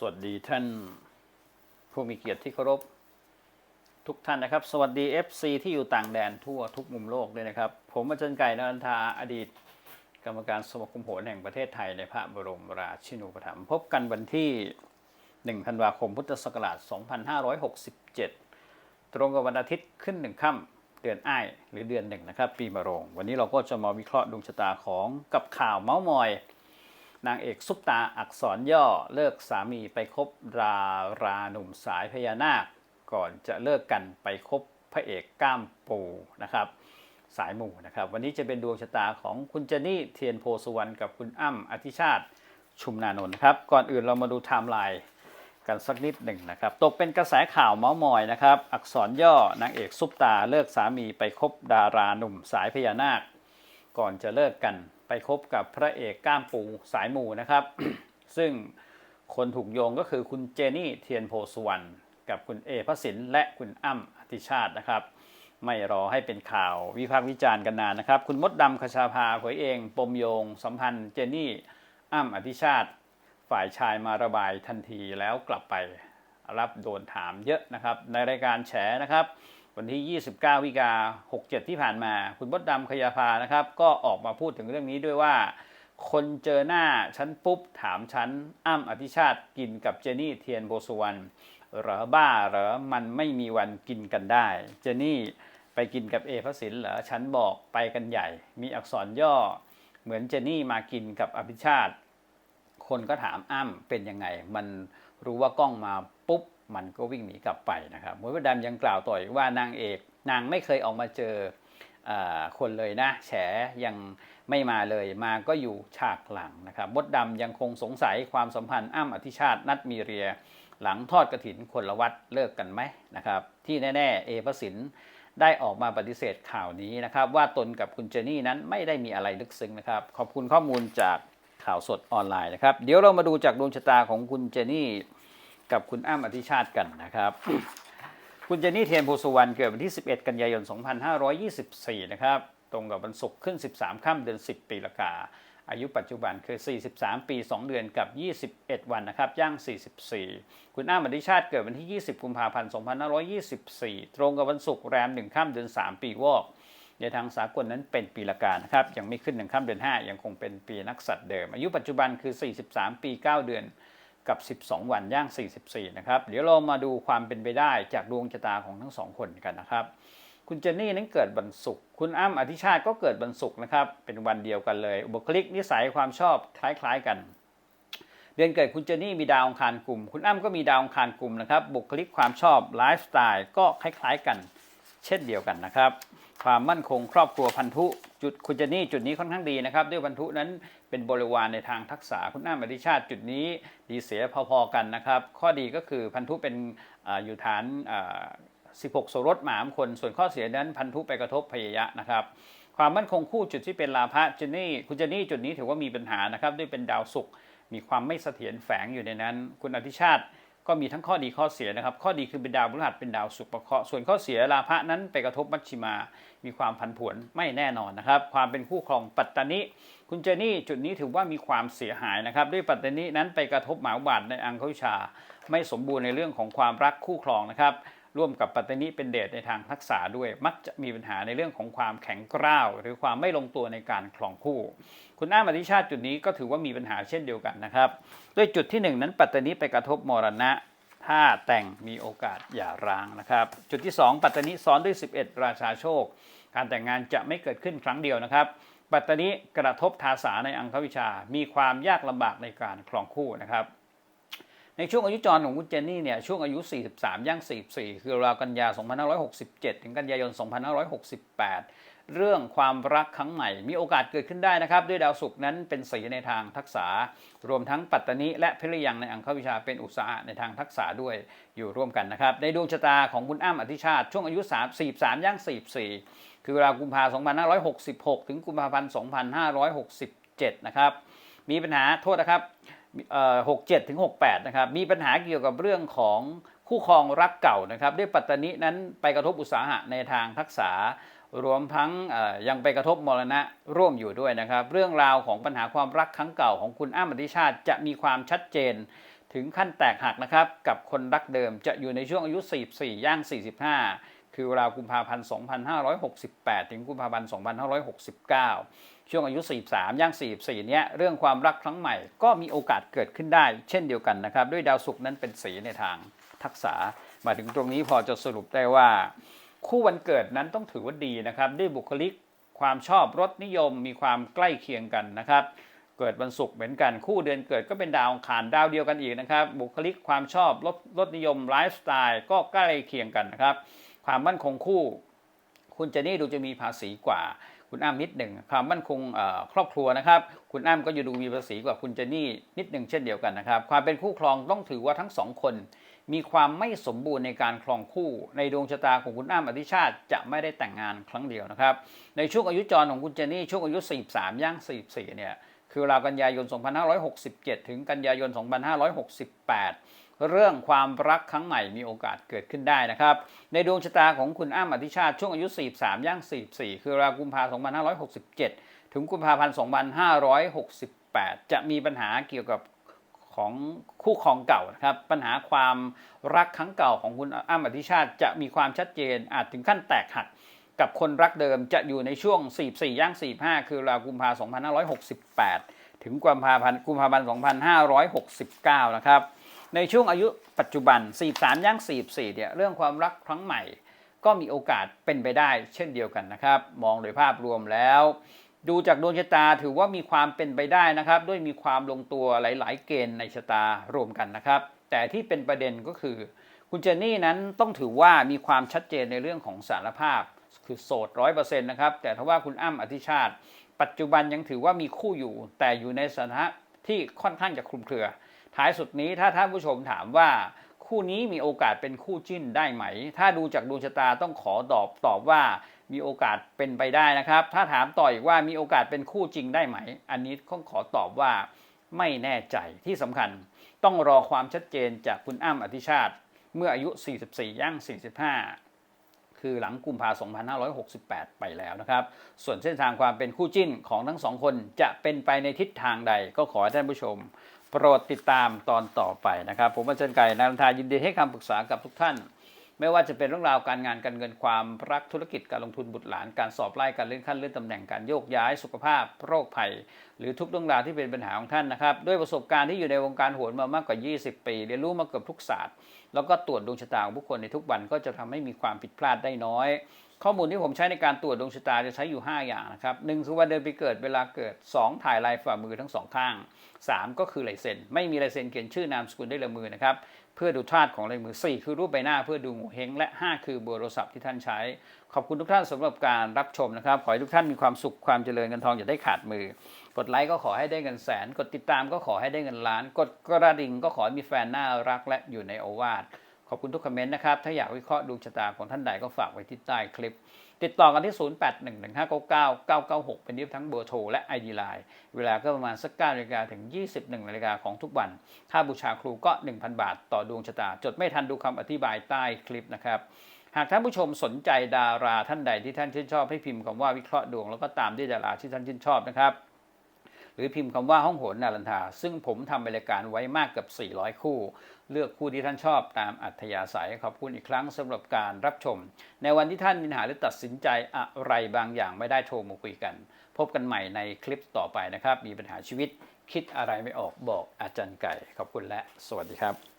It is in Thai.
สวัสดีท่านผู้มีเกียรติที่เคารพทุกท่านนะครับ สวัสดี FC ที่อยู่ต่างแดนทั่วทุกมุมโลกด้วยนะครับ ผมอาจารย์ไก่นันทาอดีต กรรมการสมาคมโหรแห่งประเทศไทยในพระบรมราชินูปถัมภ์พบกันวันที่ 1 ธันวาคมพุทธศักราช 2567 ตรงกับวันอาทิตย์ขึ้นหนึ่งค่ำเดือนอ้ายหรือเดือนหนึ่งนะครับ ปีมะโรง วันนี้เราก็จะมาวิเคราะห์ดวงชะตาของกับข่าวเมาส์มอย นางเอกซุปตาอักษรย่อเลิกสามีไปคบราราหนุ่มสายพญานาค ก่อนจะเลิกกันไปคบพระเอกก้ามปูนะครับ สายหมู่นะครับ วันนี้จะเป็นดวงชะตาของคุณเจนี่เทียนโพสุวรรณกับคุณอ้ำอธิชาติชุมนานนท์ครับ ก่อนอื่นเรามาดูไทม์ไลน์กันสักนิดหนึ่งนะครับ ตกเป็นกระแสข่าวเมาส์มอยนะครับ อักษรย่อนางเอกซุปตาเลิกสามีไปคบดาราหนุ่มสายพญานาค ก่อนจะเลิกกัน ไปคบกับพระเอกก้ามปูสายหมู่นะครับ ซึ่งคนถูกโยงก็คือคุณเจนี่เทียนโพสุวรรณกับคุณเอพระสินและคุณอ้ำอธิชาตินะครับ ไม่รอให้เป็นข่าววิพากษ์วิจารณ์กันนานนะครับ คุณมดดำคชาภาเผยเองปมโยง สัมพันธ์เจนี่อ้ำอธิชาติ ฝ่ายชายมาระบายทันทีแล้วกลับไปรับโดนถามเยอะนะครับ ในรายการแฉนะครับ วันที่ 29 วิกา 67 ที่ผ่านมา คุณมดดำขยาภานะครับ ก็ออกมาพูดถึงเรื่องนี้ด้วยว่า คนเจอหน้าฉันปุ๊บถามฉันอ้ำอธิชาติกินกับเจนี่เทียนโบสุวรรณเหรอบ้าเหรอมันไม่มีวันกินกันได้ เจนี่ไปกินกับเอพระสินเหรอฉันบอกไปกันใหญ่ มีอักษรย่อ เหมือนเจนี่มากินกับอภิชาติ คนก็ถามอ้ำเป็นยังไง มันรู้ว่ากล้องมาปุ๊บ มันก็วิ่งหนีกลับไปนะครับมวยประดำยังกล่าวต่ออีกว่านางเอกนางไม่เคยออกมาเจออคนเลยนะ แฉยังไม่มาเลยมาก็อยู่ฉากหลังนะครับมดดำยังคงสงสัยความสัมพันธ์อ้ำอธิชาตินัดมีเรีย หลังทอดกระถินคนละวัดเลิกกันไหมนะครับที่แน่ๆเอพระสินได้ออกมาปฏิเสธข่าวนี้นะครับ ว่าตนกับคุณเจนี่นั้นไม่ได้มีอะไรลึกซึ้งนะครับ ขอบคุณข้อมูลจากข่าวสดออนไลน์นะครับ เดี๋ยวเรามาดูจากดวงชะตาของคุณเจนี่ กับคุณอ้ำอธิชาติกันนะครับ คุณเจนี่เทียนโพสุวรรณเกิดวันที่ 11 กันยายน 2524 นะครับ ตรงกับวันศุกร์ขึ้น 13 ค่ำเดือน 10 ปีละกา อายุปัจจุบันคือ 43 ปี 2 เดือนกับ 21 วันนะครับ ย่าง 44 คุณอ้ำอธิชาติเกิดวันที่ 20 กุมภาพันธ์ 2524 ตรงกับวันศุกร์แรม 1 ค่ำเดือน 3 ปีวอกในทางสากลนั้นเป็นปีละกานะครับ ยังไม่ขึ้นหนึ่งค่ำเดือน 5 ยังคงเป็นปีนักสัตว์เดิม อายุปัจจุบันคือ 43 ปี 9 เดือน กับ 12 วันย่าง 44 นะครับ เดี๋ยวเรามาดูความเป็นไปได้จากดวงชะตาของทั้งสองคนกันนะครับ คุณเจนนี่นั้นเกิดวันศุกร์ คุณอ้ำอธิชาติก็เกิดวันศุกร์นะครับ เป็นวันเดียวกันเลยบุคลิกนิสัยความชอบคล้าย ๆ กัน เดือนเกิดคุณเจนนี่มีดาวองคารกลุ่ม คุณอ้ำก็มีดาวองคารกลุ่มนะครับ บุคลิกความชอบไลฟ์สไตล์ก็คล้าย ๆ กัน เช่นเดียวกันนะครับ ความมั่นคงครอบครัวพันธุ จุดคุณเจนนี่จุดนี้ค่อนข้างดีนะครับ ด้วยพันธุนั้นเป็นบริวารในทางทักษะคุณอ้ำอธิชาติจุดนี้ดีเสียพอๆกันนะครับ ข้อดีก็คือพันธุเป็นออยู่ฐาน 16 โสรถหมามคน ส่วนข้อเสียนั้นพันธุไปกระทบพยยะนะครับ ความมั่นคงคู่จุดที่เป็นลาภะเจนนี่คุณเจนนี่จุดนี้ถือว่ามีปัญหานะครับด้วยเป็นดาวศุกร์มีความไม่เสถียรแฝงอยู่ในนั้น คุณอธิชาติ ก็มีทั้งข้อดีข้อเสียนะครับ ข้อดีคือเป็นดาวพฤหัสเป็นดาวสุขประเคราะห์ส่วนข้อเสียลาภะนั้นไปกระทบมัชชิมา มีความผันผวนไม่แน่นอนนะครับ ความเป็นคู่ครองปัตตานิคุณเจนี่จุดนี้ถือว่ามีความเสียหายนะครับ ด้วยปัตตานินั้นไปกระทบหมาบาดในอังคุชา ไม่สมบูรณ์ในเรื่องของความรักคู่ครองนะครับ ร่วมกับปัตตานิเป็นเดชในทางทักษะด้วย มักจะมีปัญหาในเรื่องของความแข็งกร้าว หรือความไม่ลงตัวในการครองคู่ คุณอ้ามอธิชาติจุดนี้ก็ถือว่ามีปัญหาเช่นเดียวกันนะครับด้วยจุดที่หนึ่งนั้นปัตตานิไปกระทบมรณะ ถ้าแต่งมีโอกาสหย่าร้างนะครับ จุดที่ 2 ปัตตานิซ้อนด้วย 11 ราชาโชค การแต่งงานจะไม่เกิดขึ้นครั้งเดียวนะครับปัตตานิกระทบทาสาในอังควิชา มีความยากลำบากในการครองคู่นะครับ ในช่วงอายุจรของคุณเจนนี่เนี่ยช่วงอายุ 43 ย่าง 44 คือราวกันยา 2567 ถึงกันยายน 2568 เรื่องความรักครั้งใหม่ มีโอกาสเกิดขึ้นได้นะครับ ด้วยดาวศุกร์นั้นเป็นสีในทางทักษะ รวมทั้งปัตตานิและพิริยังในอังควิชาเป็นอุตสาหะในทางทักษะด้วยอยู่ร่วมกันนะครับ ในดวงชะตาของคุณอ้ำอธิชาติ ช่วงอายุ3 43 ย่าง 44 คือเวลากุมภาพันธ์2566 ถึงกุมภาพันธ์ 2567 นะครับมีปัญหาโทษนะครับ หกเจ็ดถึงหกแปดนะครับมีปัญหาเกี่ยวกับเรื่องของคู่ครองรักเก่านะครับด้วยปัตตานินั้นไปกระทบอุตสาหะในทางทักษะรวมทั้งยังไปกระทบมรณะร่วมอยู่ด้วยนะครับ เรื่องราวของปัญหาความรักครั้งเก่าของคุณอ้ำอธิชาติจะมีความชัดเจน ถึงขั้นแตกหักนะครับ กับคนรักเดิมจะอยู่ในช่วงอายุ 44 ย่าง 45 คือราวกุมภาพันธ์ 2568 ถึงกุมภาพันธ์ 2569 ช่วงอายุ 43 ย่าง 44 เนี้ยเรื่องความรักครั้งใหม่ก็มีโอกาสเกิดขึ้นได้ เช่นเดียวกันนะครับ ด้วยดาวศุกร์นั้นเป็นสีในทางทักษะมาถึงตรงนี้พอจะสรุปได้ว่า คู่วันเกิดนั้นต้องถือว่าดีนะครับ ด้วยบุคลิกความชอบรสนิยมมีความใกล้เคียงกันนะครับ เกิดวันศุกร์เหมือนกันคู่เดือนเกิดก็เป็นดาวองคารดาวเดียวกันอีกนะครับ บุคลิกความชอบรสรสนิยมไลฟ์สไตล์ก็ใกล้เคียงกันนะครับ ความมั่นคงคู่ คุณเจนี่ดูจะมีภาษีกว่า คุณอ้ำนิดหนึ่งความมั่นคงครอบครัวนะครับ คุณอ้ำก็จะดูมีภาษีกว่าคุณเจนี่นิดหนึ่งเช่นเดียวกันนะครับ ความเป็นคู่ครองต้องถือว่าทั้งสองคน มีความไม่สมบูรณ์ในการครองคู่ ในดวงชะตาของคุณอ้ำอธิชาติจะไม่ได้แต่งงานครั้งเดียวนะครับ ในช่วงอายุจรของคุณเจนี่ช่วงอายุ 43 ย่าง 44 เนี่ยคือราวกันยายน 2567 ถึงกันยายน 2568 เรื่องความรักครั้งใหม่มีโอกาสเกิดขึ้นได้นะครับ ในดวงชะตาของคุณอ้ำอธิชาติช่วงอายุ 43 ย่าง 44 คือราวกุมภาพันธ์2567 ถึงกุมภาพันธ์2568 จะมีปัญหาเกี่ยวกับของคู่ครองเก่านะครับปัญหาความรักครั้งเก่าของคุณอ้ำอธิชาติจะมีความชัดเจนอาจถึงขั้นแตกหักกับคนรักเดิมจะอยู่ในช่วง 44 ย่าง 45 คือราวกุมภาพันธ์2568 ถึงกุมภาพันธ์กุมภาพันธ์ 2569 นะครับ ในช่วงอายุปัจจุบัน 43ย่าง44เนี่ยเรื่องความรักครั้งใหม่ ก็มีโอกาสเป็นไปได้ เช่นเดียวกันนะครับ มองโดยภาพรวมแล้ว ดูจากดวงชะตาถือว่ามีความเป็นไปได้นะครับ ด้วยมีความลงตัวหลาย ๆ เกณฑ์ในชะตารวมกันนะครับ แต่ที่เป็นประเด็นก็คือ คุณเจนนี่นั้นต้องถือว่ามีความชัดเจนในเรื่องของสารภาพ คือโสดร้อยเปอร์เซ็นต์นะครับแต่ถ้าว่าคุณอ้ำอธิชาติ ปัจจุบันยังถือว่ามีคู่อยู่ แต่อยู่ในสถานะที่ค่อนข้างจะคลุมเครือ ท้ายสุดนี้ถ้าท่านผู้ชมถามว่าคู่นี้มีโอกาสเป็นคู่จิ้นได้ไหม ถ้าดูจากดวงชะตาต้องขอตอบตอบว่ามีโอกาสเป็นไปได้นะครับ ถ้าถามต่ออีกว่ามีโอกาสเป็นคู่จริงได้ไหม อันนี้ต้องขอตอบว่าไม่แน่ใจที่สำคัญ ต้องรอความชัดเจนจากคุณอ้ำอธิชาติ เมื่ออายุ 44 ย่าง 45 คือหลังกุมภาพันธ์2568 ไปแล้วนะครับ ส่วนเส้นทางความเป็นคู่จิ้นของทั้งสองคนจะเป็นไปในทิศทางใดก็ขอให้ท่านผู้ชม โปรดติดตามตอนต่อไปนะครับ ผมอาจารย์ไก่นายนทายินดีให้คำปรึกษากับทุกท่าน ไม่ว่าจะเป็นเรื่องราวการงานการเงินความรักธุรกิจการลงทุนบุตรหลานการสอบไล่การเลื่อนขั้นเลื่อนตำแหน่งการโยกย้ายสุขภาพ โรคภัย หรือทุกเรื่องราวที่เป็นปัญหาของท่านนะครับด้วยประสบการณ์ที่อยู่ในวงการโหนมามากกว่า 20 ปี เรียนรู้มาเกือบทุกศาสตร์ แล้วก็ตรวจดวงชะตาของผู้คนในทุกวันก็จะทำให้มีความผิดพลาดได้น้อย ข้อมูลที่ผมใช้ในการตรวจดวงชะตาจะใช้อยู่ 5 อย่างนะครับหนึ่งคือวันเดือนปีเกิดเวลาเกิด 2 ถ่ายลายฝ่ามือทั้งสองข้าง 3 ก็คือลายเซ็นไม่มีลายเซ็นเขียนชื่อนามสกุลได้ลายมือนะครับเพื่อดูธาตุของลายมือ 4 คือรูปใบหน้าเพื่อดูงูเฮงและ 5 คือเบอร์โทรศัพท์ที่ท่านใช้ ขอบคุณทุกท่านสำหรับการรับชมนะครับขอให้ทุกท่านมีความสุขความเจริญเงินทองอย่าได้ขาดมือ กดไลค์ก็ขอให้ได้เงินแสน กดติดตามก็ขอให้ได้เงินล้าน กดกระดิ่งก็ขอให้มีแฟนน่ารักและอยู่ในโอวาท ขอบคุณทุกคอมเมนต์นะครับ ถ้าอยากวิเคราะห์ดวงชะตาของท่านใดก็ฝากไว้ที่ใต้คลิป ติดต่อกันที่ 0811599996 เป็นที่ทั้งเบอร์โทรและ ID Line เวลาก็ประมาณสัก9นาฬิกาถึง 21นาฬิกาของทุกวัน ค่าบูชาครูก็ 1,000 บาท ต่อดวงชะตา จดไม่ทันดูคำอธิบายใต้คลิปนะครับหากท่านผู้ชมสนใจดาราท่านใดที่ท่านชื่นชอบให้พิมพ์คำว่าวิเคราะห์ดวงแล้วก็ตามด้วยดาราที่ท่านชื่นชอบนะครับ หรือพิมพ์คำว่าห้องโหนนารันทา ซึ่งผมทำรายการไว้มากเกับ400 คู่ เลือกคู่ที่ท่านชอบตามอัธยาศัยขอบคุณอีกครั้งสำหรับการรับชม ในวันที่ท่านมีปัญหาหรือตัดสินใจอะไรบางอย่างไม่ได้โทรมาคุยกัน พบกันใหม่ในคลิปต่อไปนะครับ มีปัญหาชีวิตคิดอะไรไม่ออกบอกอาจารย์ไก่ ขอบคุณและสวัสดีครับ